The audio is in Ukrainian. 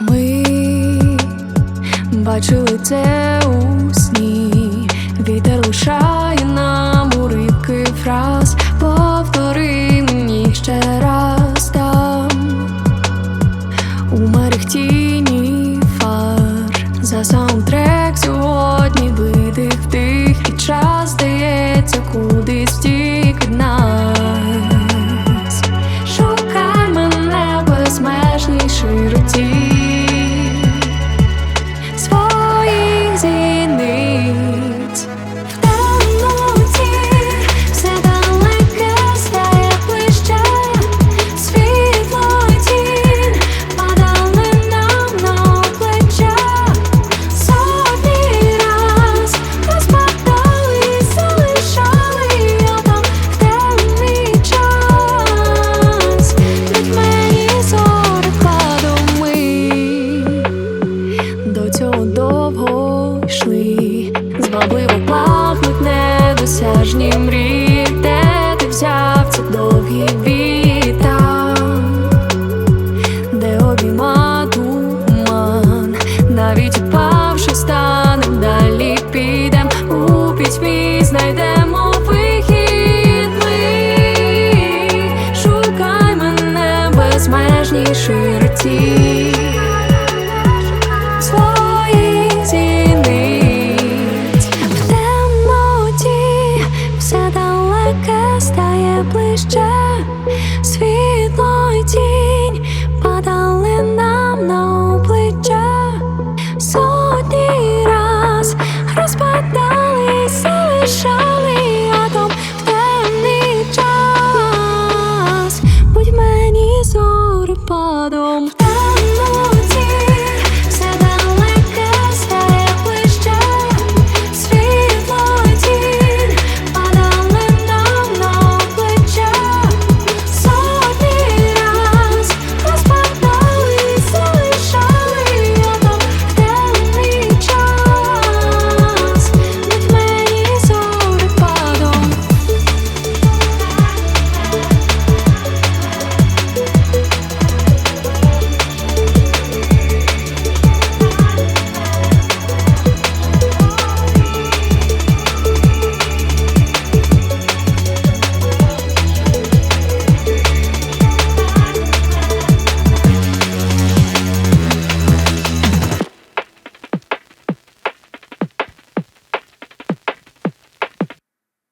Ми бачили це у сні, вітер лишає нам уривки фраз, повтори мені ще раз там. У мерехтіні фар. За саундтрек сьогодні видих тих і час здається куди. Зіниць. порожній ширці свої зіниць в темноті все далеке стає ближче.